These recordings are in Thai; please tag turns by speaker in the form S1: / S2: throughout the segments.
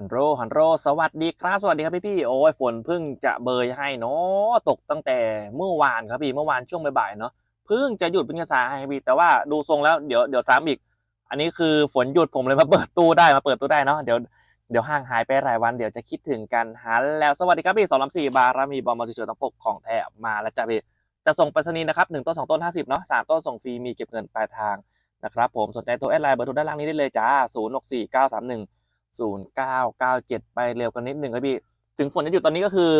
S1: ฮันโรฮันโรสวัสดีครับ สวัสดีครับพี่พี่ๆโอ้ยฝนเพิ่งจะเบยให้เนาะตกตั้งแต่เมื่อวานครับพี่เมื่อวานช่วงบ่ายๆเนาะเพิ่งจะหยุดเป็นกระสาให้ครับพี่แต่ว่าดูทรงแล้วเดี๋ยวเดี๋ยวซ้ำอีก อันนี้คือฝนหยุดผมเลยมาเปิดตู้ได้มาเปิดตู้ได้เนาะเดี๋ยวเดี๋ยวห่างหายไปหลายวันเดี๋ยวจะคิดถึงกันหันแล้วสวัสดีครับพี่สองลำสี่บารามีบอลมัลติเชอร์ต้องปกของแถบมาแล้วจ้าพี่จะส่งไปรษณีย์นะครับหนึ่งต้นสองต้นห้าสิบเนาะสามต้นส่งฟรีมีเก็บเงินปลายทางนะครับผมสนใจตัวแอดไลน์เบอร์โทรด้านล่างนี้ได้เลยจ้าศูนย์หกสี่เก้าสามหนึ่ง ศูนย์เก้าเก้าเจ็ดไปเร็วกันนิดหนึ่งครับพี่ ถึงฝนจะหยุดตอนนี้ก็คือ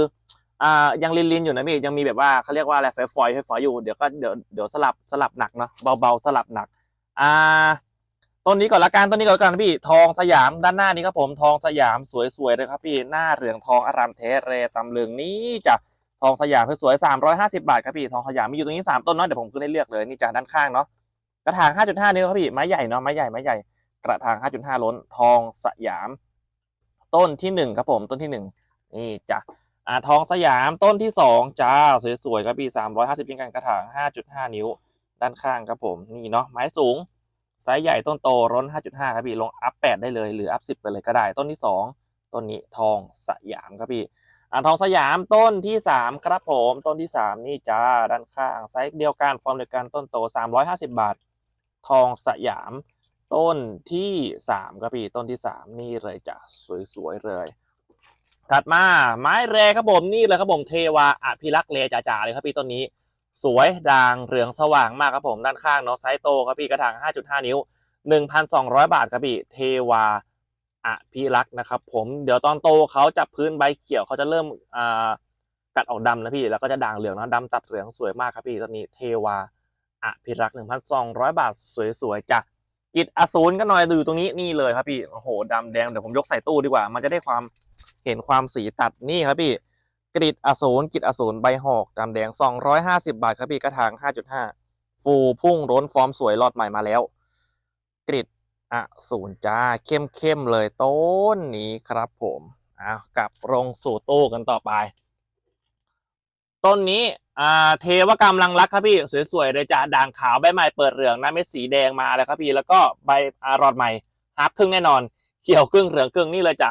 S1: อ่ายังลินลินอยู่นะพี่ยังมีแบบว่าเขาเรียกว่าอะไรฝอยฝอยฝอยอยู่เดี๋ยวก็เดี๋ยวเดี๋ยวสลับสลับหนักเนาะเบาๆสลับหนักอ่าต้นนี้ก่อนละกันต้นนี้ก่อนละกันพี่ทองสยามด้านหน้านี้ครับผมทองสยามสวยๆเลยครับพี่หน้าเหลืองทองอารามเทเรตำลึงนี่จ้ะทองสยามสวยๆสามร้อยห้าสิบาทครับพี่ทองสยามมีอยู่ตรงนี้สามต้นเนาะเดี๋ยวผมขึ้นให้เลือกเลยนี่จ้ะด้านข้างเนาะกระถางห้าจุดห้านิ้วครับพี่ไม้ใหญ่เนาะไม้ใหญ่ไม้ใหญ่ กระถางห้าจุดห้าล้น ทองสยาม ต้นที่หนึ่งครับผม ต้นที่หนึ่งนี่จ้ะอ่าทองสยามต้นที่สองจ้า สวยๆครับพี่สามร้อยห้าสิบเพียงกันกระถางห้าจุดห้านิ้ว ด้านข้างครับผม นี่เนาะ ไม้สูง ไซส์ใหญ่ต้นโตร้นห้าจุดห้าครับพี่ ลงอัพแปดได้เลย หรืออัพสิบไปเลยก็ได้ ต้นที่สองต้นนี้ทองสยามครับพี่อ่าทองสยามต้นที่สามครับผม ต้นที่สามนี่จ้า ด้านข้าง ไซส์เดียวกัน ฟอร์มเดียวกัน ต้นโตสามร้อยห้าสิบบาท ทองสยาม ต้นที่สามครับพี่ต้นที่สามนี่เลยจ้ะสวยๆเลย ถัดมาไม้แรครับผมนี่เลยครับผมเทวาอภิรักษ์เลจ่าๆเลยครับพี่ต้นนี้ สวยด่างเหลืองสว่างมากครับผมด้านข้างเนาะไซส์โตครับพี่กระถาง 5.5 นิ้ว 1,200 บาทครับพี่เทวาอภิรักษ์นะครับผมเดี๋ยวตอนโตเขาจะพื้นใบเขียวเขาจะเริ่มอ่ากัดออกดำนะพี่แล้วก็จะด่างเหลืองนะดำตัดเหลืองสวยมากครับพี่ต้นนี้เทวาอภิรักษ์1,200บาทสวยๆจ้ะ กิจอสูรก็หน่อยดูอยู่ตรงนี้นี่เลยครับพี่โอ้โหดำแดงเดี๋ยวผมยกใส่ตู้ดีกว่า มันจะได้ความเห็นความสีตัดนี่ครับพี่กริดอสูรกิจอสูรใบหอกดำแดง 250 บาทครับพี่กระถาง 5.5 ฟูพุ่งร้นฟอร์มสวยรอดใหม่มาแล้วกริดอสูรจ้าเข้มเข้มๆเลยต้นนี้ครับผมอ้าวกลับลงสู่ตู้กันต่อไป ต้นนี้ อ่าเทวกรรมลังรักครับพี่สวยๆเลยจ้ะด่างขาวใบใหม่เปิดเหลืองหน้าเม็ดสีแดงมาแล้วครับพี่แล้วก็ใบอารอดใหม่ฮับครึ่งแน่นอน เขียวครึ่งเหลืองครึ่งนี่เลยจ้ะ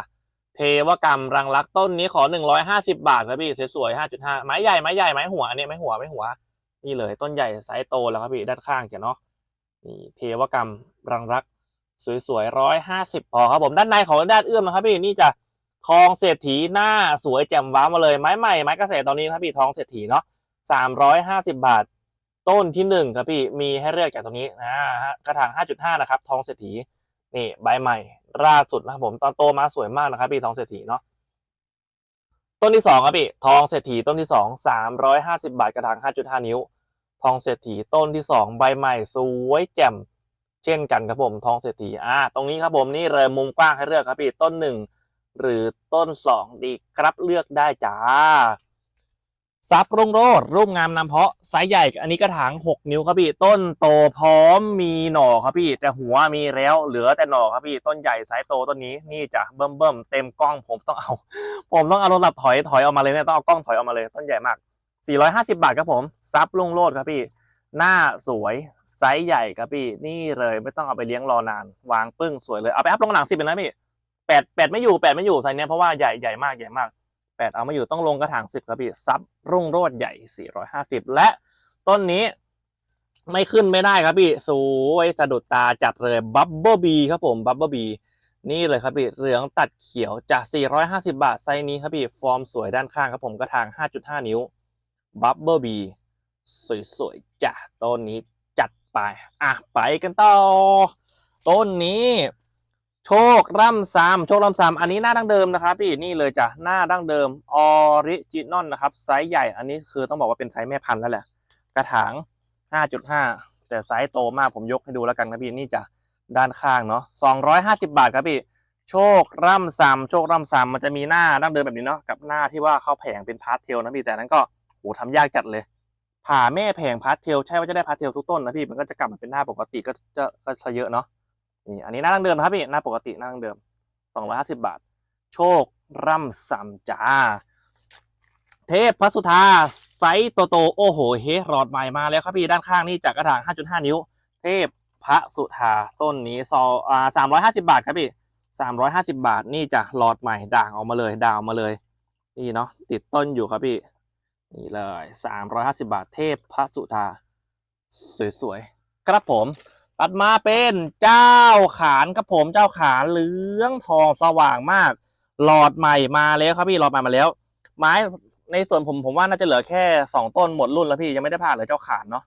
S1: เทวกรรมรังรักต้นนี้ขอหนึ่งร้อยห้าสิบาทครับพี่สวยๆห้าจุดห้าไม้ใหญ่ไม้ใหญ่ไม้หัวอันนี้ไม้หัวไม้หัว นี่เลยต้นใหญ่ไซส์โตแล้วครับพี่ด้านข้างจ้ะเนาะนี่เทวกรรมรังรักสวยๆร้อยห้าสิบพอครับผมด้านในของด้านเอื้อมนะครับพี่นี่จะทองเศรษฐีหน้าสวยแจ่มว้ามาเลยไม้ใหม่ไม้เกษตรตอนนี้ครับพี่ทองเศรษฐีเนาะ สามร้อยห้าสิบบาท ต้นที่หนึ่งครับพี่มีให้เลือกจากตรงนี้นะฮะกระถางห้าจุดห้านะครับ ทองเศรษฐีนี่ใบใหม่ล่าสุดนะครับผมตอนโตมาสวยมากนะครับพี่ทองเศรษฐีเนาะต้นที่สองครับพี่ทองเศรษฐีต้นที่สองสามร้อยห้าสิบาทกระถางห้าจุดห้านิ้ว ทองเศรษฐีต้นที่สองใบใหม่สวยแจ่มเช่นกันครับผมทองเศรษฐีอ่าตรงนี้ครับผมนี่เลยมุมกว้างให้เลือกครับพี่ต้นหนึ่งหรือต้นสองดีครับเลือกได้จ้า ซับรุ่งโรดรูปงามนำเพาะไซส์ใหญ่ อันนี้กระถาง 6 นิ้วครับพี่ ต้นโตพร้อมมีหน่อครับพี่ แต่หัวมีแล้วเหลือแต่หน่อครับพี่ ต้นใหญ่ไซส์โตต้นนี้นี่จะเบิ่มเบิ่มๆเต็มกล้องผมต้องเอา ผมต้องเอาโทรศัพท์ถอยถอยออกมาเลยเนี่ยต้องเอากล้องถอยออกมาเลยต้นใหญ่มาก 450 บาทครับผมซับรุ่งโรดครับพี่ หน้าสวยไซส์ใหญ่ครับพี่ นี่เลยไม่ต้องเอาไปเลี้ยงรอนาน วางปึ้งสวยเลยเอาไปอัพลงหนังสิบเป็นนะพี่แปดแปดไม่อยู่แปดไม่อยู่ไซส์เนี้ยเพราะว่าใหญ่ใหญ่มากใหญ่มาก แปดเอามาอยู่ต้องลงกระถางสิบครับพี่ซับรุ่งโรดใหญ่ 450 และต้นนี้ไม่ขึ้นไม่ได้ครับพี่สวยสะดุดตาจัดเลยบับเบิลบีครับผมบับเบิลบีนี่เลยครับพี่เหลืองตัดเขียวจาก 450 บาทไซส์นี้ครับพี่ฟอร์มสวยด้านข้างครับผมกระถาง 5.5 นิ้วบับเบิลบีสวยๆจ้ะต้นนี้จัดไปอะไปกันต่อต้นนี้ โชคร่ำซามโชคร่ำซามอันนี้หน้าดั้งเดิมนะครับพี่นี่เลยจ้ะหน้าดั้งเดิมออริจินอลนะครับไซส์ใหญ่อันนี้คือต้องบอกว่าเป็นไซส์แม่พันธุ์แล้วแหละ กระถาง 5.5 แต่ไซส์โตมากผมยกให้ดูแล้วกันครับพี่นี่จ้ะด้านข้างเนาะ250 บาทครับพี่โชคร่ำซามโชคร่ำซามมันจะมีหน้าดั้งเดิมแบบนี้เนาะกับหน้าที่ว่าเข้าแผงเป็นพาร์ทเทลนะพี่แต่นั้นก็โหทำยากจัดเลย ผ่าแม่แผงพาร์ทเทลใช่ว่าจะได้พาร์ทเทลทุกต้นนะพี่มันก็จะกลับมาเป็นหน้าปกติก็จะก็จะเยอะเนาะ นี่อันนี้หน้าดั้งเดิมนะครับพี่หน้าปกติหน้าดั้งเดิม250บาท โชคร่ำซ้ำจ้าเทพพระสุธาไซส์โตโตโอ้โหเฮรอดใหม่มาแล้วครับพี่ด้านข้างนี่จากกระถาง 5.5 นิ้ว เทพพระสุธาต้นนี้ซออ่า350บาทครับพี่สามร้อยห้าสิบาทนี่จะหลอดใหม่ด่างออกมาเลยด่างมาเลยนี่เนาะติดต้นอยู่ครับพี่นี่เลยสามร้อยห้าสิบาทเทพพระสุธาสวยๆครับผม ตัดมาเป็นเจ้าขานครับผมเจ้าขานเหลืองทองสว่างมาก หลอดใหม่มาแล้วครับพี่หลอดใหม่มาแล้ว ไม้ในส่วนผมผมว่าน่าจะเหลือแค่สองต้นหมดรุ่นแล้วพี่ยังไม่ได้ผ่านเลยเจ้าขานเนาะ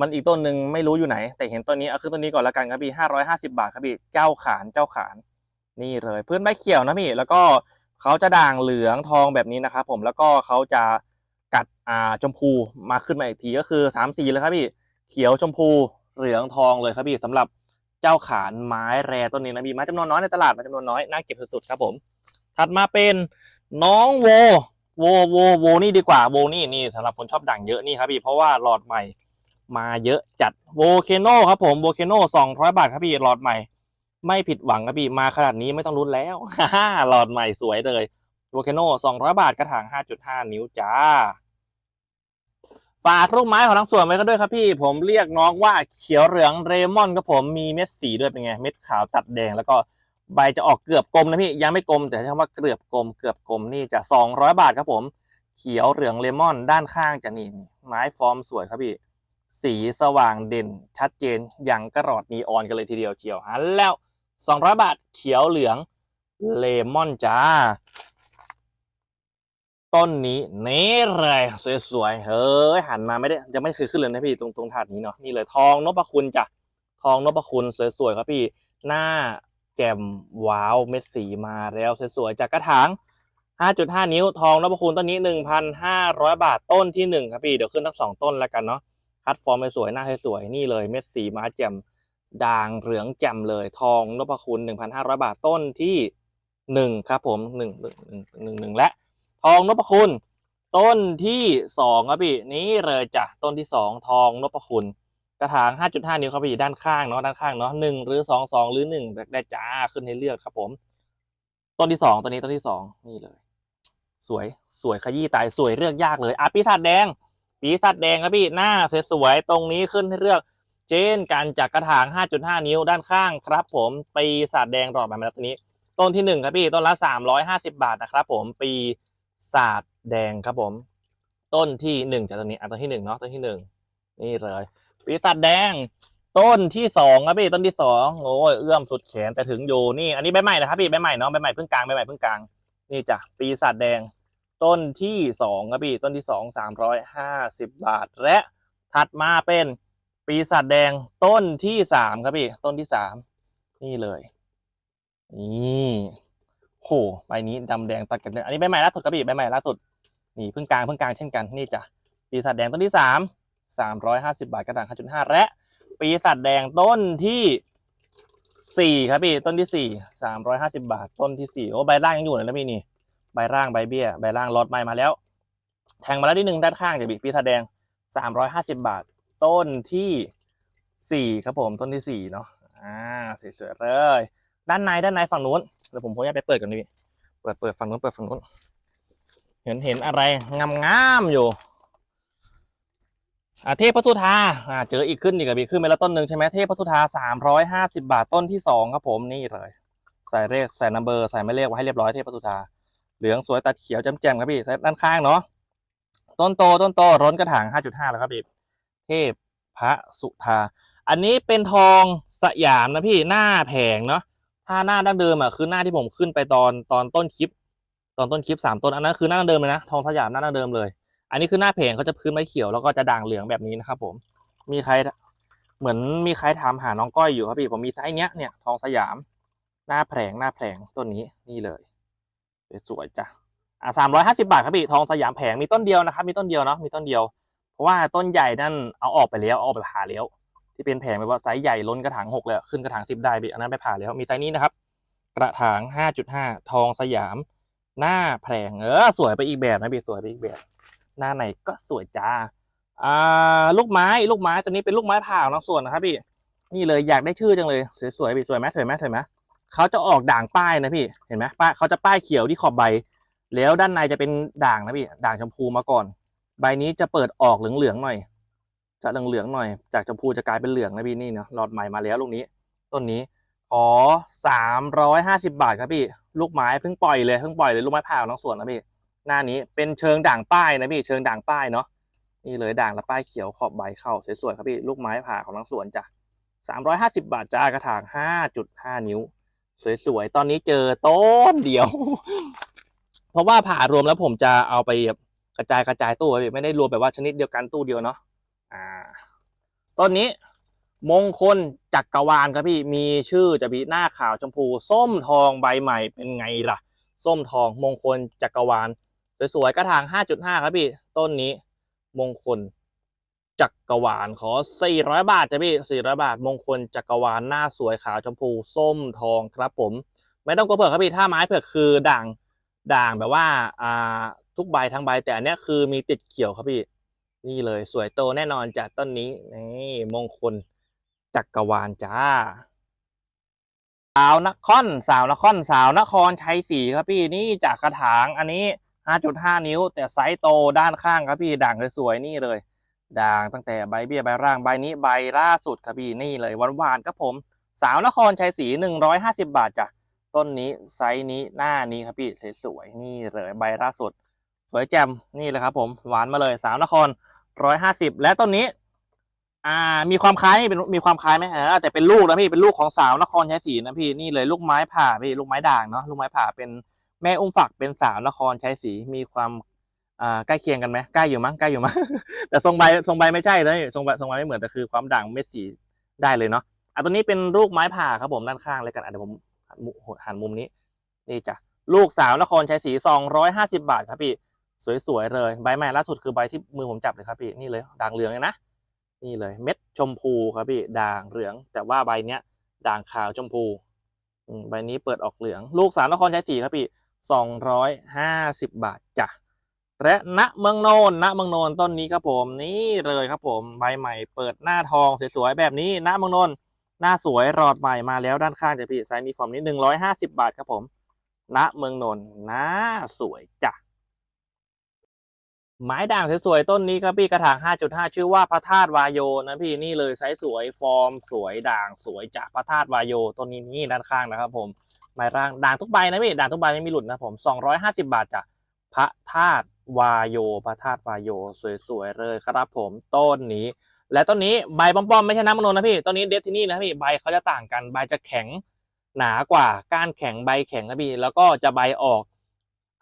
S1: มันอีกต้นหนึ่งไม่รู้อยู่ไหน แต่เห็นต้นนี้เอาขึ้นต้นนี้ก่อนละกันครับพี่ห้าร้อยห้าสิบาทครับพี่เจ้าขานเจ้าขาน นี่เลยพื้นใบเขียวนะพี่แล้วก็เขาจะด่างเหลืองทองแบบนี้นะครับผมแล้วก็เขาจะกัดอ่าชมพูมาขึ้นมาอีกทีก็คือสามสีเลยครับพี่ เขียวชมพู เหลืองทองเลยครับพี่สำหรับเจ้าขานไม้แรต้นนี้นะพี่ไม้จำนวนน้อยในตลาดไม้จำนวนน้อยน่าเก็บสุดๆครับผม ถัดมาเป็นน้องโวโวโวโวนี่ดีกว่าโวนี่นี่สำหรับคนชอบด่างเยอะนี่ครับพี่เพราะว่าหลอดใหม่มาเยอะจัดโวเคโนครับผมโวเคโนสองร้อยบาทครับพี่หลอดใหม่ ไม่ผิดหวังครับพี่มาขนาดนี้ไม่ต้องรุ้นแล้วฮ่าหลอดใหม่สวยเลยโวเคโนสองร้อยบาทกระถางห้าจุดห้านิ้วจ้า ฝากลูกไม้ของทั้งส่วนไว้ก็ด้วยครับพี่ ผมเรียกน้องว่าเขียวเหลืองเรมอนครับผมมีเม็ดสีด้วยเป็นไง เม็ดขาวตัดแดงแล้วก็ใบจะออกเกือบกลมนะพี่ยังไม่กลมแต่ใช้คำว่าเกือบกลมเกือบกลมนี่จะสองร้อยบาทครับผม เขียวเหลืองเลมอนด้านข้างจะนี่ไม้ฟอร์มสวยครับพี่ สีสว่างเด่น ชัดเจนอย่างกระรอดนีออนกันเลยทีเดียวเชียวหันแล้วสองร้อยบาทเขียวเหลืองเลมอนจ้า ต้นนี้นี่เลยสวยๆเฮ้ยหันมาไม่ได้ยังไม่เคยขึ้นเลยนะพี่ตรงตรงถาดนี้เนาะนี่เลยทองนพคุณจ้ะทองนพคุณสวยๆครับพี่หน้าแจ่มว้าวเม็ดสีมาแล้วสวยๆจากกระถาง 5.5 นิ้วทองนพคุณต้นนี้ 1,500 บาทต้นที่หนึ่งครับพี่เดี๋ยวขึ้นทั้งสองต้นแล้วกันเนาะคัดฟอร์มสวยๆหน้าสวยๆนี่เลยเม็ดสีมาแจ่มด่างเหลืองแจ่มเลยทองนพคุณ 1,500 บาทต้นที่หนึ่งครับผมหนึ่งหนึ่งหนึ่งหนึ่งหนึ่งและ ทองนพคุณ ต้นที่สองครับพี่นี่เลยจ้ะต้นที่สองทองนพคุณกระถาง 5.5 นิ้วครับพี่ด้านข้างเนาะด้านข้างเนาะหนึ่งหรือสองสองหรือหนึ่งได้จ้าขึ้นให้เลือกครับผม ต้นที่สองต้นนี้ต้นที่สองนี่เลย สวยสวยขยี้ตายสวยเลือกยากเลยอะปีศาจแดง ปีศาจแดงครับพี่หน้าสวยๆตรงนี้ขึ้นให้เลือกเช่นกันจากกระถาง 5.5 นิ้วด้านข้างครับ ผมปีศาจแดงดอกแบบนี้ ต้นที่หนึ่งครับพี่ต้นละ 350 บาทนะครับ ผมปี ศาจแดงครับผม ต้นที่หนึ่งจากต้นนี้อะต้นที่หนึ่งเนาะต้นที่หนึ่งนี่เลยปีศาจแดง ต้นที่สองครับพี่ต้นที่สองโอ้ยเอื้อมสุดแขนแต่ถึงอยู่นี่ อันนี้ใบใหม่นะครับพี่ใบใหม่เนาะใบใหม่เพิ่งกลางใบใหม่เพิ่งกลางนี่จ้ะปีศาจแดง ต้นที่สองครับพี่ต้นที่สองสามร้อยห้าสิบบาท และถัดมาเป็นปีศาจแดงต้นที่สามครับพี่ต้นที่สามนี่เลยนี่ หใบนี้ดำแดงตัดกันเลยอันนี้ใบใหม่ล่าสุดครับพี่ใบใหม่ล่าสุดนี่เพิ่งกลางเพิ่งกลางเช่นกันนี่จ้ะปีศาจแดงต้นที่สามสามร้อยห้าสิบาทกระถางห้าจุดห้าและ ปีศาจแดงต้นที่สี่ครับพี่ต้นที่สี่สามร้อยห้าสิบาทต้นที่สี่โอ้ใบร่างยังอยู่เลยนะพี่นี่ใบร่างใบเบี้ยใบร่างลดใหม่มาแล้ว แทงมาแล้วนิดนึงด้านข้างจากปีศาจแดงสามร้อยห้าสิบาท ต้นที่สี่ครับผมต้นที่สี่เนาะอ่าสวยๆเลย ด้านในด้านในฝั่งนู้นเดี๋ยวผมขออนุญาตไปเปิดก่อนดีเปิดเปิดฝั่งนู้นเปิดฝั่งนู้นเห็นเห็นอะไรงามๆอยู่อาเทพพระสุธาอ่าเจออีกขึ้นอีกกับพี่ขึ้นไปแล้วต้นหนึ่งใช่ไหมเทพพระสุธาสามร้อยห้าสิบาทต้นที่สองครับผมนี่เลยใส่เลขใส่นัมเบอร์ใส่ไม่เลขไว้ให้เรียบร้อยเทพพระสุธาเหลืองสวยตัดเขียวแจ่มๆครับพี่ใส่ด้านข้างเนาะต้นโตต้นโตร้นกระถางห้าจุดห้าแล้วครับพี่เทพพระสุธา อันนี้เป็นทองสยามนะพี่หน้าแผงเนาะ ถ้าหน้าดั้งเดิมอะคือหน้าที่ผมขึ้นไปตอนตอนต้นคลิป ตอนต้นคลิปสามต้นอันนั้นคือหน้าดั้งเดิมเลยนะทองสยามหน้าดั้งเดิมเลย อันนี้คือหน้าเพลงเขาจะพื้นไม้เขียวแล้วก็จะด่างเหลืองแบบนี้นะครับผมมีใครเหมือนมีใครถามหาน้องก้อยอยู่ครับพี่ผมมีไซส์เนี้ยเนี่ยทองสยาม หน้าแผงหน้าแผงต้นนี้นี่เลยสวยจ้ะอะสามร้อยห้าสิบาทครับพี่ทองสยามแผงมีต้นเดียวนะครับ มีต้นเดียวเนาะมีต้นเดียว เพราะว่าต้นใหญ่นั่นเอาออกไปแล้วเอาออกไปผ่าแล้ว ที่เป็นแผงแบบว่าไซส์ใหญ่ล้นกระถางหกเลยขึ้นกระถางสิบได้พี่อันนั้นไปผ่าแล้วมีไซส์นี้นะครับ กระถางห้าจุดห้าทองสยาม หน้าแผงเออสวยไปอีกแบบนะพี่สวยไปอีกแบบ หน้าไหนก็สวยจ้าอ่าลูกไม้ลูกไม้ตัวนี้เป็นลูกไม้ผ่าของส่วนนะครับพี่นี่เลยอยากได้ชื่อจังเลยสวยๆพี่สวยไหมสวยไหมสวยไหมเขาจะออกด่างป้ายนะพี่เห็นไหมป้ายเขาจะป้ายเขียวที่ขอบใบ แล้วด้านในจะเป็นด่างนะพี่ด่างชมพูมาก่อน ใบนี้จะเปิดออกเหลืองๆหน่อย จะเหลืองๆหน่อย จากชมพูจะกลายเป็นเหลืองนะพี่นี่เนาะหลอดใหม่มาแล้วลูกนี้ ต้นนี้ขอสามร้อยห้าสิบาทครับพี่ ลูกไม้เพิ่งปล่อยเลยเพิ่งปล่อยเลยลูกไม้ผ่าของน้องสวนนะพี่ หน้านี้เป็นเชิงด่างป้ายนะพี่เชิงด่างป้ายเนาะนี่เลยด่างและป้ายเขียวขอบใบเข้าสวยๆครับพี่ลูกไม้ผ่าของน้องสวนจ้ะสามร้อยห้าสิบาทจ้ากระถางห้าจุดห้านิ้ว สวยๆตอนนี้เจอต้นเดียว เพราะว่าผ่ารวมแล้วผมจะเอาไปกระจายกระจายตู้ไว้พี่ไม่ได้รวมแบบว่าชนิดเดียวกันตู้เดียวเนาะ อ่าต้นนี้มงคลจักรวาลครับพี่มีชื่อจะมีหน้าขาวชมพู ส้มทองใบใหม่เป็นไงล่ะ ส้มทองมงคลจักรวาลสวยๆกระถาง 5.5 ครับพี่ ต้นนี้มงคลจักรวาลขอ 400 บาทจ้ะพี่ 400 บาท มงคลจักรวาลหน้าสวยขาวชมพูส้มทองครับผม ไม่ต้องกลัวเผือกครับพี่ถ้าไม้เผือกคือด่างด่างแบบว่าอ่าทุกใบทั้งใบแต่อันนี้คือมีติดเขียวครับพี่ นี่เลยสวยโตแน่นอนจากต้นนี้นี่มงคลจักรวาลจ้า สาวนครสาวนครสาวนครชัยศรีครับพี่นี่จากกระถางอันนี้ 5.5 นิ้ว แต่ไซส์โตด้านข้างครับพี่ด่างสวยๆนี่เลย ด่างตั้งแต่ใบเบี้ยใบร่างใบนี้ใบล่าสุดครับพี่นี่เลยหวานๆครับผม สาวนครชัยศรี150 บาทจ้ะต้นนี้ไซส์นี้หน้านี้ครับพี่สวยๆนี่เลยใบล่าสุด สวยแจ่มนี่เลยครับผมหวานมาเลยสาวนคร 150และต้นนี้ อ่า มีความคล้ายเป็นมีความคล้ายไหมเออแต่เป็นลูกนะพี่เป็นลูกของสาวนครชัยศรีนะพี่นี่เลยลูกไม้ผ่าพี่ลูกไม้ด่างเนาะลูกไม้ผ่าเป็นแม่อุ้มฝักเป็นสาวนครชัยศรีมีความอ่าใกล้เคียงกันไหมใกล้อยู่มั้งใกล้อยู่มั้งแต่ทรงใบทรงใบไม่ใช่เลยทรงใบทรงใบไม่เหมือนแต่คือความด่างเม็ดสีได้เลยเนาะอะตัวนี้เป็นลูกไม้ผ่าครับผมด้านข้างเลยกันอะเดี๋ยวผมหันมุมนี้นี่จ้ะลูกสาวนครชัยศรี250บาทครับพี่ สวยๆเลยใบใหม่ล่าสุดคือใบที่มือผมจับเลยครับพี่นี่เลยด่างเหลืองเลยนะนี่เลยเม็ดชมพูครับพี่ด่างเหลือง แต่ว่าใบเนี้ยด่างขาวชมพูใบนี้เปิดออกเหลือง ลูกสาวนครชัยศรีครับพี่สองร้อยห้าสิบบาทจ้ะและณเมืองโนนณเมืองโนนต้นนี้ครับผมนี่เลยครับผมใบใหม่เปิดหน้าทองสวยๆแบบนี้ณเมืองโนนหน้าสวยรอดใหม่มาแล้วด้านข้างจะพี่ไซส์นี้ฟอร์มนี้หนึ่งร้อยห้าสิบบาทครับผมณเมืองโนนหน้าสวยจ้ะ ไม้ด่างสวยๆต้นนี้ครับพี่กระถาง 5.5 ชื่อว่าพระธาตุวายโยนะพี่นี่เลยไซส์สวยฟอร์ม สวยด่างสวยจากพระธาตุวายโยต้นนี้นี่ด้านข้างนะครับผมไม้ร่างด่างทุกใบนะพี่ด่างทุกใบไม่มีหลุดนะผม 250 บาทจากพระธาตุวายโยพระธาตุวายโยสวยๆเลยครับผมต้นนี้ และต้นนี้ใบป้อมๆไม่ใช่น้ำมันนนะพี่ต้นนี้เดฟที่นี่นะพี่ใบเขาจะต่างกันใบจะแข็งหนากว่าก้านแข็งใบแข็งนะพี่แล้วก็จะใบออก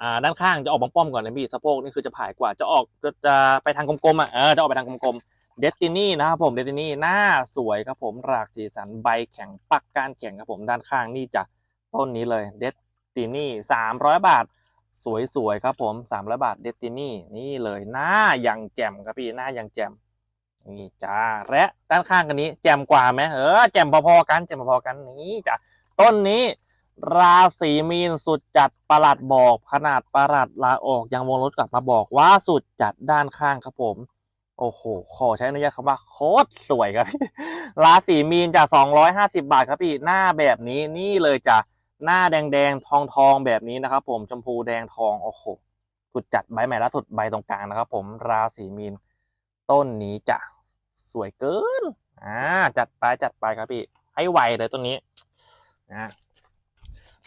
S1: อ่าด้านข้างจะออกป้อมๆก่อนนะพี่สะโพกนี่คือจะผายกว่าจะออกจะจะไปทางกลมๆอะเออจะออกไปทางกลมๆเดสตินีนะครับผมเดสตินีหน้าสวยครับผมหลากสีสันใบแข็งปักกานแข็งครับผมด้านข้างนี่จะต้นนี้เลยเดสตินีสามร้อยบาท สวยๆครับผมสามร้อยบาทเดสตินีนี่เลยหน้ายังแจ่มครับพี่หน้ายังแจ่มนี่จ้าและด้านข้างกันนี้แจ่มกว่าไหมเออแจ่มพอๆกันแจ่มพอๆกันนี่จ้ะต้นนี้ ราศีมีนสุดจัดประหลัดบอกขนาดประหลัดลาออกยังวงรถกลับมาบอกว่าสุดจัดด้านข้างครับผม โอ้โห ขอใช้อนุญาตคำว่าโคตรสวยครับพี่ราศีมีนจาก250 บาทครับพี่หน้าแบบนี้นี่เลยจ้ะหน้าแดงแดงทองทองแบบนี้นะครับผมชมพูแดงทองโอ้โหสุดจัดใบใหม่ล่าสุดใบตรงกลางนะครับผมราศีมีนต้นนี้จ้ะสวยเกินอ่าจัดไปจัดไปครับพี่ให้ไวเลยต้นนี้นะ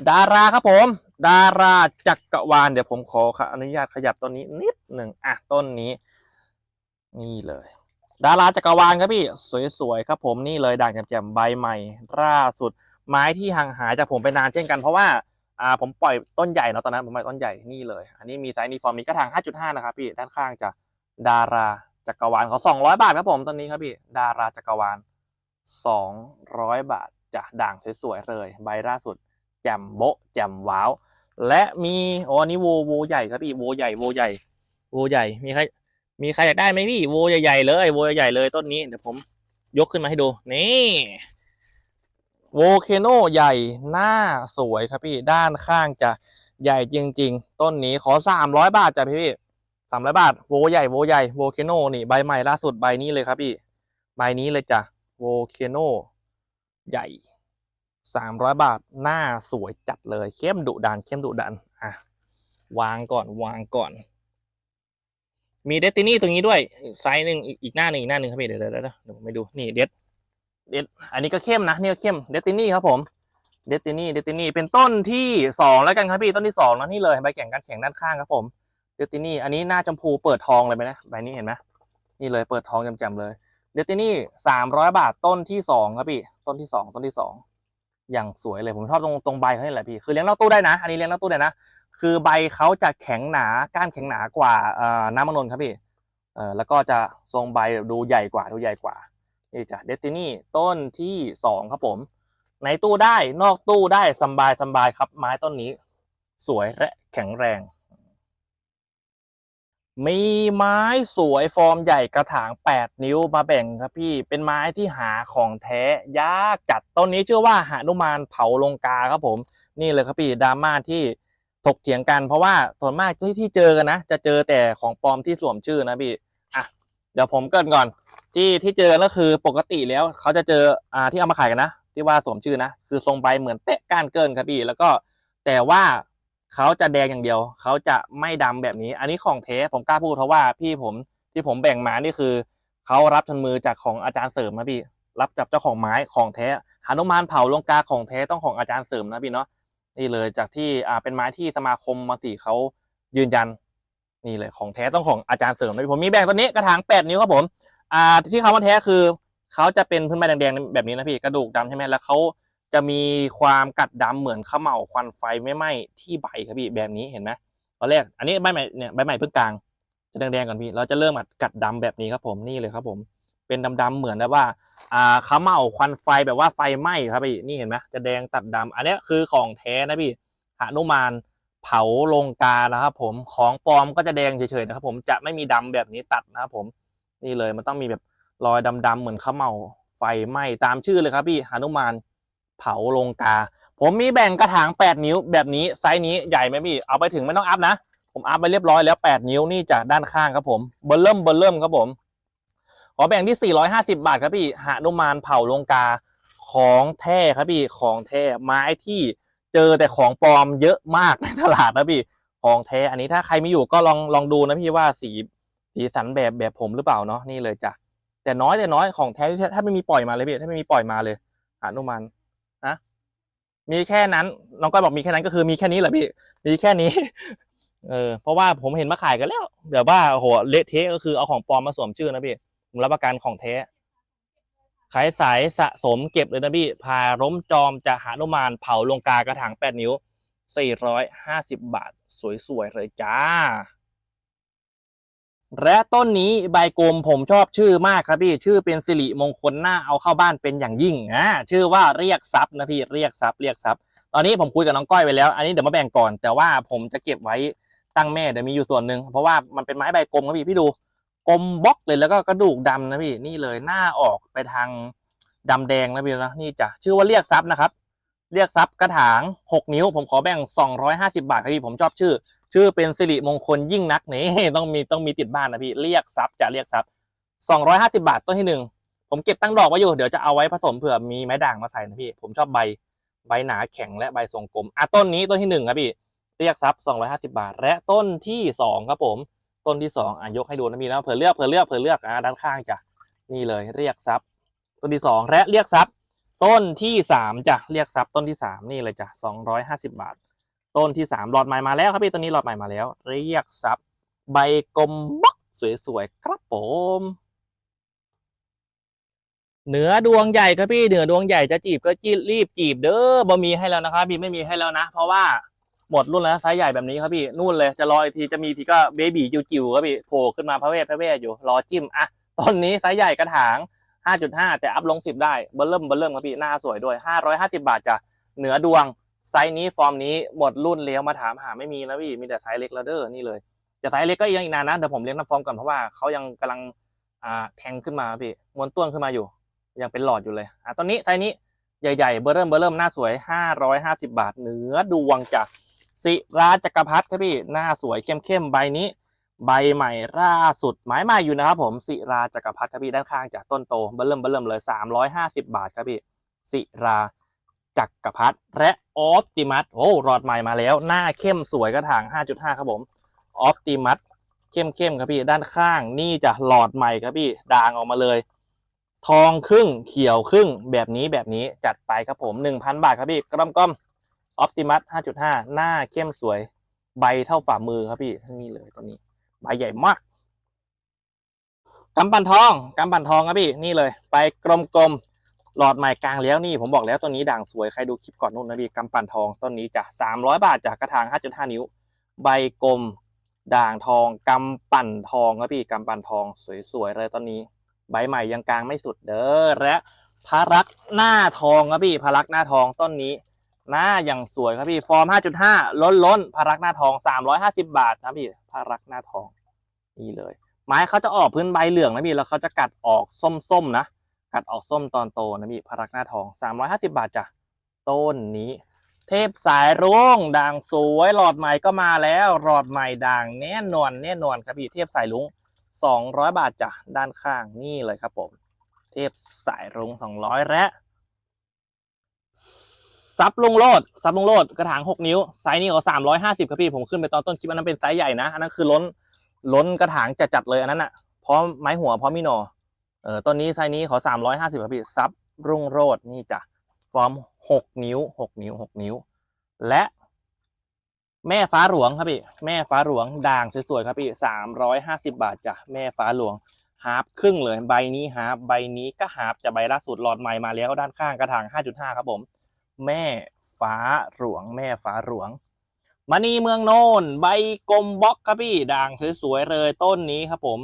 S1: ดาราครับผม ดาราจักรวาลเดี๋ยวผมขออนุญาตขยับต้นนี้นิดหนึ่งอะต้นนี้ นี่เลย ดาราจักรวาลครับพี่ สวยๆครับผมนี่เลยด่างแจ่มๆใบใหม่ล่าสุด ไม้ที่ห่างหายจากผมไปนานเช่นกันเพราะว่าอ่าผมปล่อยต้นใหญ่เนาะตอนนั้นผมปล่อยต้นใหญ่นี่เลย อันนี้มีไซส์นีฟอร์มมีกระถาง 5.5 นะครับพี่ด้านข้างจะดาราจักรวาลเขา200 บาทครับผมตอนนี้ครับพี่ดาราจักรวาล200 บาทจะด่างสวยๆเลย ใบล่าสุด แจมโบะแจมว้าว และมีอ้อันนี้โวโวใหญ่ครับพี่โวใหญ่โวใหญ่โวใหญ่มีใครมีใครอยากได้ไหมพี่โวใหญ่ๆเลยโวใหญ่ๆเลยต้นนี้เดี๋ยวผมยกขึ้นมาให้ดูนี่โวเคโนใหญ่หน้าสวยครับพี่ด้านข้างจะใหญ่จริง ๆ ต้นนี้ขอสามร้อยบาทจ้ะพี่พี่สามร้อยบาทโวใหญ่โวใหญ่โวเคโนนี่ใบใหม่ล่าสุดใบนี้เลยครับพี่ใบนี้เลยจ้ะโวเคโนใหญ่ สามร้อยบาทหน้าสวยจัดเลยเข้มดุดันเข้มดุดันอะวางก่อนวางก่อน มีเดสตินี่ตรงนี้ด้วยไซส์หนึ่งอีกหน้าหนึ่งอีกหน้าหนึ่งครับพี่เดี๋ยวเดี๋ยวเดี๋ยวเดี๋ยวผมไปดูนี่เดสเดสอันนี้ก็เข้มนะนี่ก็เข้มเดสตินี่ครับผมเดตินี่เดตินี่เป็นต้นที่สองแล้วกันครับพี่ต้นที่สองนะนี่เลยใบแข่งการแข่งด้านข้างครับผมเดตินี่อันนี้หน้าจมพูเปิดทองเลยไหมนะใบนี้เห็นไหมนี่เลยเปิดทองจำๆเลยเดตินี่สามร้อยบาทต้นที่สองครับพี่ต้นที่สองต้นที่สอง อย่างสวยเลยผมชอบตรงตรงใบเขาเนี่ยแหละพี่คือเลี้ยงนอกตู้ได้นะ อันนี้เลี้ยงนอกตู้ได้นะ คือใบเขาจะแข็งหนาก้านแข็งหนากว่าเอ่อน้ำมันนนครับพี่เออแล้วก็จะทรงใบดูใหญ่กว่าดูใหญ่กว่านี่จ้ะเดตินี่ต้นที่สองครับผมในตู้ได้นอกตู้ได้สบายสบายครับไม้ต้นนี้ สวยและแข็งแรง มีไม้สวยฟอร์มใหญ่กระถาง 8 นิ้วมาแบ่งครับพี่เป็นไม้ที่หาของแท้ยากจัดต้นนี้ชื่อว่าหานุมานเผาลงกาครับผม นี่เลยครับพี่ดราม่าที่ถกเถียงกันเพราะว่าส่วนมากที่ที่เจอกันนะ จะเจอแต่ของปลอมที่สวมชื่อนะพี่อะเดี๋ยวผมเกินก่อน ที่ที่เจอกันก็คือปกติแล้วเขาจะเจออ่าที่เอามาขายกันนะ ที่ว่าสวมชื่อนะ คือทรงใบเหมือนเป๊ะก้านเกินครับพี่แล้วก็แต่ว่า เขาจะแดงอย่างเดียว เขาจะไม่ดำแบบนี้ อันนี้ของเทผมกล้าพูดเพราะว่าพี่ผมที่ผมแบ่งมานี่คือเขารับชนมือจากของอาจารย์เสริมนะพี่ รับจากเจ้าของไม้ของแท้หานุมานเผาลงกาของแท้ต้องของอาจารย์เสริมนะพี่เนาะนี่เลยจากที่อ่าเป็นไม้ที่สมาคมมาสีเขายืนยันนี่เลยของแท้ต้องของอาจารย์เสริมนะพี่ผมมีแบ่งตัวนี้กระถางแปดนิ้วครับผม อ่าที่เขามาแท้คือเขาจะเป็นพื้นไม้แดงๆแบบนี้นะพี่กระดูกดำใช่ไหมแล้วเขา จะมีความกัดดำเหมือนข้าวเหมาควันไฟไม่ไหม้ที่ใบครับพี่แบบนี้เห็นไหมตอนแรกอันนี้ใบใหม่เนี่ยใบใหม่เพิ่งกลางจะแดงๆก่อนพี่ เราจะเริ่มกัดดำแบบนี้ครับผมนี่เลยครับผมเป็นดำๆเหมือนแบบว่าอ่าข้าวเหมาควันไฟแบบว่าไฟไหม้ครับพี่นี่เห็นไหมจะแดงตัดดำอันนี้คือของแท้นะพี่หนุมานเผาลงกานะครับผมของปลอมก็จะแดงเฉยๆนะครับผมจะไม่มีดำแบบนี้ตัดนะครับผมนี่เลยมันต้องมีแบบรอยดำๆเหมือนข้าวเหมาไฟไหม้ตามชื่อเลยครับพี่หนุมาน เผาลงกา ผมมีแบ่งกระถาง 8 นิ้วแบบนี้ไซส์นี้ใหญ่ไหมพี่ เอาไปถึงไม่ต้องอัพนะ ผมอัพไปเรียบร้อยแล้ว 8 นิ้วนี่จากด้านข้างครับผมเบลเริ่มเบลเริ่มครับผม ขอแบ่งที่ 450 บาทครับพี่หนุมานเผาลงกาของแท้ครับพี่ของแท้ไม้ที่เจอแต่ของปลอมเยอะมากในตลาดนะพี่ของแท้อันนี้ถ้าใครไม่อยู่ก็ลองลองดูนะพี่ว่าสีสีสันแบบแบบผมหรือเปล่าเนาะนี่เลยจ้ะแต่น้อยแต่น้อยของแท้ถ้าไม่มีปล่อยมาเลยพี่ถ้าไม่มีปล่อยมาเลยหานุมาน มีแค่นั้นน้องก้อยบอกมีแค่นั้นก็คือมีแค่นี้แหละพี่มีแค่นี้ เออเพราะว่าผมเห็นมาขายกันแล้วแบบว่าโหเละเทะก็คือเอาของปลอมมาสวมชื่อนะพี่ผมรับประกันของแท้ขายสายสะสมเก็บเลยนะพี่พาล้มจอมจะหานุมานเผาลงกากระถางแปดนิ้วสี่ร้อยห้าสิบบาท สวยๆเลยจ้า และต้นนี้ใบกลมผมชอบชื่อมากครับพี่ชื่อเป็นสิริมงคลหน้าเอาเข้าบ้านเป็นอย่างยิ่งอ่าชื่อว่าเรียกทรัพย์นะพี่เรียกทรัพย์เรียกทรัพย์ ตอนนี้ผมคุยกับน้องก้อยไปแล้ว อันนี้เดี๋ยวมาแบ่งก่อน แต่ว่าผมจะเก็บไว้ตั้งแม่เดี๋ยวมีอยู่ส่วนหนึ่งเพราะว่ามันเป็นไม้ใบกลมครับพี่พี่ดูกลมบล็อกเลยแล้วก็กระดูกดำนะพี่นี่เลยหน้าออกไปทางดำแดงนะพี่นะนี่จ้ะชื่อว่าเรียกทรัพย์นะครับ เรียกทรัพย์กระถาง 6 นิ้ว ผมขอแบ่ง 250 บาทครับพี่ผมชอบชื่อ ชื่อเป็นสิริมงคลยิ่งนักนี่ต้องมีต้องมีติดบ้านนะพี่เรียกทรัพย์จะเรียกทรัพย์250บาทต้นที่หนึ่งผมเก็บตั้งดอกไว้อยู่เดี๋ยวจะเอาไว้ผสมเผื่อมีไม้ด่างมาใส่นะพี่ ผมชอบใบใบหนาแข็งและใบทรงกลมอะต้นนี้ต้นที่หนึ่งครับพี่เรียกทรัพย์250บาท และต้นที่สองครับผม ต้นที่สองอะยกให้ดูนะพี่นะเผื่อเลือกเผื่อเลือกเผื่อเลือกอะด้านข้างจ้ะนี่เลยเรียกทรัพย์ต้นที่สองและเรียกทรัพย์ต้นที่สามจ้ะเรียกทรัพย์ต้นที่สามนี่เลยจ้ะสองร้อยห้าสิบาท ต้นที่สามหลอดใหม่มาแล้วครับพี่ต้นนี้หลอดใหม่มาแล้ว เรียกทรัพย์ใบกลมบล็อกสวยๆครับผมเหนือดวงใหญ่ครับพี่เหนือดวงใหญ่จะจีบก็จีรีบจีบเด้อบะมีให้แล้วนะครับพี่ไม่มีให้แล้วนะ เพราะว่าหมดรุ่นแล้วไซส์ใหญ่แบบนี้ครับพี่นู่นเลยจะรออีกทีจะมีทีก็เบบี้จิ๋วๆครับพี่โผล่ขึ้นมาพระเวทพระเวทอยู่รอจิ้มอะต้นนี้ไซส์ใหญ่กระถาง 5.5 แต่อัพลง 10 ได้เบอร์เริ่มเบอร์เริ่มครับพี่หน้าสวยด้วย 550 บาทจ้ะเหนือดวง ไซส์นี้ฟอร์มนี้หมดรุ่นแล้วมาถามหาไม่มีนะพี่มีแต่ไซส์เล็กแล้วเด้อนี่เลยแต่ไซส์เล็กก็ยังอีกนานนะเดี๋ยวผมเลี้ยงน้ำฟอร์มก่อนเพราะว่าเขายังกำลังอ่าแทงขึ้นมาพี่ม้วนต้วนขึ้นมาอยู่ ยังเป็นหลอดอยู่เลยอะตอนนี้ไซส์นี้ใหญ่ๆเบอร์เริ่มเบอร์เริ่มหน้าสวย 550 บาท เหนือดวงจ้ะสิราจักรพัฒครับพี่หน้าสวยเข้มๆใบนี้ ใบใหม่ล่าสุดไม้ใหม่อยู่นะครับผมสิราจักรพัฒครับพี่ด้านข้างจากต้นโตเบิ่มเริ่มเบิ่มเริ่มเลย 350 บาทครับพี่สิรา จักรพัฒและออปติมัสโอ้รอดใหม่มาแล้ว หน้าเข้มสวยกระถาง 5.5 ครับผมออปติมัสเข้มเข้มๆครับพี่ด้านข้างนี่จะหลอดใหม่ครับพี่ด่างออกมาเลย ทองครึ่งเขียวครึ่งแบบนี้แบบนี้จัดไปครับผมหนึ่งพันบาทครับพี่กล้อมก้อมออ t ติมัสห้าจุดห้าหน้าเข้มสวย ใบเท่าฝ่ามือครับพี่นี่เลยตัวนี้ใบใหญ่มากกำปั่นทองกำปั่นทองครับพี่นี่เลย ไปกลมๆ หลอดใหม่กลางแล้วนี่ผมบอกแล้วตัวนี้ด่างสวยใครดูคลิปก่อนนู่นนะพี่กำปั่นทองต้นนี้จะสามร้อยบาทจากกระถางห้าจุดห้านิ้ว ใบกลม ด่างทองกำปั่นทองครับพี่กำปั่นทองสวยๆเลยต้นนี้ ใบใหม่ยังกลางไม่สุดเด้อและพารักหน้าทองครับพี่พารักหน้าทองต้นนี้หน้าอย่างสวยครับพี่ฟอร์ม 5.5 ล้นล้นๆพารักหน้าทอง 350 บาทนะพี่พารักหน้าทองนี่เลย ไม้เขาจะออกพื้นใบเหลืองนะพี่แล้วเขาจะกัดออกส้มๆนะ กัดออกส้มตอนโตนะพี่พรักหน้าทอง 350 บาทจ้ะต้นนี้ เทพสายรุ้งด่างสวยหลอดใหม่ก็มาแล้วหลอดใหม่ด่างแน่นอนแน่นอนครับพี่เทพสายรุ้งสองร้อยบาทจ้ะด้านข้างนี่เลยครับผม เทพสายรุ้งสองร้อยและซับลงโลดซับลงโลดกระถางหกนิ้ว ไซส์นี้ก็สามร้อยห้าสิบครับพี่ ผมขึ้นไปตอนต้นคลิปอันนั้นเป็นไซส์ใหญ่นะ อันนั้นคือล้นล้นกระถางจัดจัดๆเลยอันนั้นอะพร้อมไม้หัวพร้อมมีหนอ เออต้นนี้ไซส์นี้ขอสามร้อยห้าสิบครับพี่ซับรุ่งโรดนี่จ้ะฟอร์มหกนิ้วหกนิ้วหกนิ้ว และแม่ฟ้าหลวงครับพี่ แม่ฟ้าหลวงด่างสวยๆครับพี่สามร้อยห้าสิบาทจ้ะแม่ฟ้าหลวงฮาร์ปครึ่งเลยใบนี้ฮาร์ปใบนี้ก็ฮาร์ปจะใบล่าสุดหลอดใหม่มาแล้วด้านข้างกระถางห้าจุดห้าครับผม แม่ฟ้าหลวง แม่ฟ้าหลวงมณีเมืองโนนใบกลมบล็อกครับพี่ด่างสวยๆเลยต้นนี้ครับผม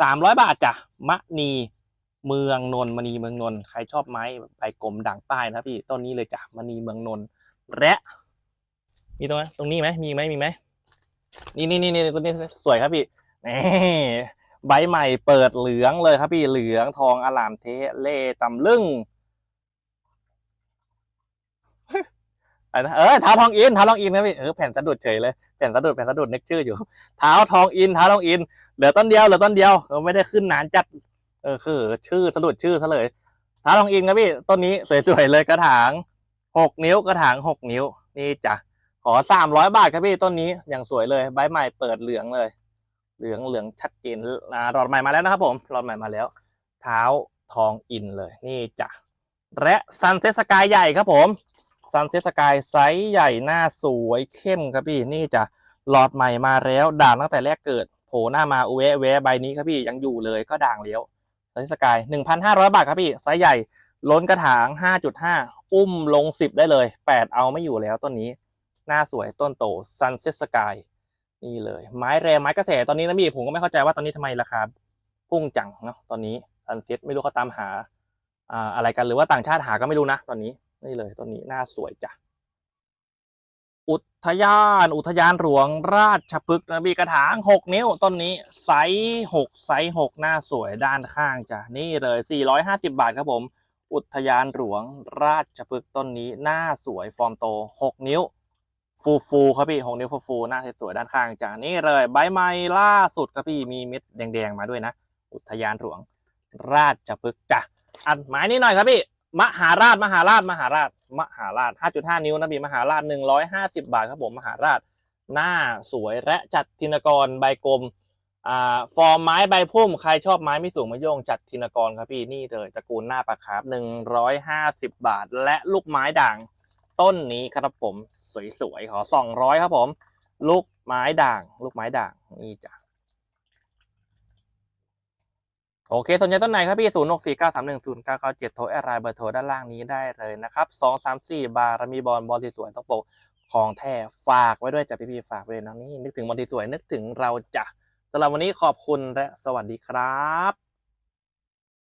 S1: สามร้อยบาทจ้ะมณีเมืองนนท์มณีเมืองนนท์ใครชอบไม้ใบกลมด่างป้ายนะพี่ต้นนี้เลยจ้ะมณีเมืองนนท์และมีตรงไหนตรงนี้ไหมมีไหมมีไหมนี่นี่นี่นี่ตัวนี้สวยครับพี่นี่ใบใหม่เปิดเหลืองเลยครับพี่เหลืองทองอลามเทเล่ตำลึงอะไรนะเออเท้าทองอินเท้าทองอินครับพี่เออแผ่นสะดุดเฉยเลยแผ่นสะดุดแผ่นสะดุดนึกชื่ออยู่เท้าทองอินเท้าทองอิน ลือต้นเดียวเหลือต้นเดียวเออไม่ได้ขึ้นนานจัด เออคือ ชื่อสะดุดชื่อซะเลยเท้าทองอินครับพี่ต้นนี้สวยๆเลยกระถางหกนิ้วกระถางหกนิ้ว นี่จ้ะขอสามร้อยบาทครับพี่ต้นนี้อย่างสวยเลยใบใหม่เปิดเหลืองเลย เหลืองเหลืองชัดเจนอ่ารอดใหม่มาแล้วนะครับผมรอดใหม่มาแล้ว เท้าทองอินเลย นี่จ้ะและซันเซสกายใหญ่ครับผมซันเซสกายไซส์ใหญ่หน้าสวยเข้มครับพี่นี่จ้ะหลอดใหม่มาแล้วด่างตั้งแต่แรกเกิด ผล่หน้ามาอุเวะแวะใบนี้ครับพี่ยังอยู่เลยก็ด่างแล้วซันสกายหนึ่งพันห้าร้อยบาทครับพี่ไซส์ใหญ่ล้นกระถางห้าจุดห้าอุ้มลงสิบได้เลยแปดเอาไม่อยู่แล้วต้นนี้ หน้าสวยต้นโต Sunset Sky นี่เลย ไม้แรไม้กระแสตอนนี้นะพี่ผมก็ไม่เข้าใจว่าตอนนี้ทำไมราคาพุ่งจังเนาะตอนนี้ Sunset ไม่รู้เขาตามหาอ่าอะไรกันหรือว่าต่างชาติหาก็ไม่รู้นะ ตอนนี้นี่เลยต้นนี้หน้าสวยจ้ะ อุทยาน อุทยานหลวงราชพฤกษ์นะพี่กระถางหกนิ้วต้นนี้ไซส์หกไซส์หกหน้าสวยด้านข้างจ้ะนี่เลยสี่ร้อยห้าสิบาทครับผม อุทยานหลวงราชพฤกษ์ต้นนี้หน้าสวยฟอร์มโตหกนิ้ว ฟูฟูครับพี่หกนิ้วฟูฟูหน้าสวยด้านข้างจ้านี่เลยใบไม้ล่าสุดครับพี่มีเม็ดแดงๆมาด้วยนะ อุทยานหลวงราชพฤกษ์จ้ะอันหมายนี้หน่อยครับพี่มหาราชมหาราชมหาราช มหาราช 5.5 นิ้วนะพี่มหาราช 150 บาทครับผมมหาราช หน้าสวยและจัดธินกรใบกลมอ่าฟอร์มไม้ใบพุ่มใครชอบไม้ไม่สูงไม่โยงจัดธินกรครับพี่นี่เลยตระกูลหน้าปลาคาร์ฟ150 บาท และลูกไม้ด่างต้นนี้ครับผมสวยๆขอสองร้อยครับผม ลูกไม้ด่าง ลูกไม้ด่างนี่จ้ะ โอเค สนใจต้นไหนครับพี่ศูนย์หกสี่เก้าสามหนึ่งศูนย์เก้าเก้าเจ็ดโทรแอร์ไลน์เบอร์โทรด้านล่างนี้ได้เลยนะครับสองสามสี่บารมีบอลบอลสีสวยต้องปกของแท้ฝากไว้ด้วยจ้ะพี่ๆฝากไว้เลยนะนี่นึกถึงบอลสีสวยนึกถึงเราจ้ะสำหรับวันนี้ขอบคุณและสวัสดีครับ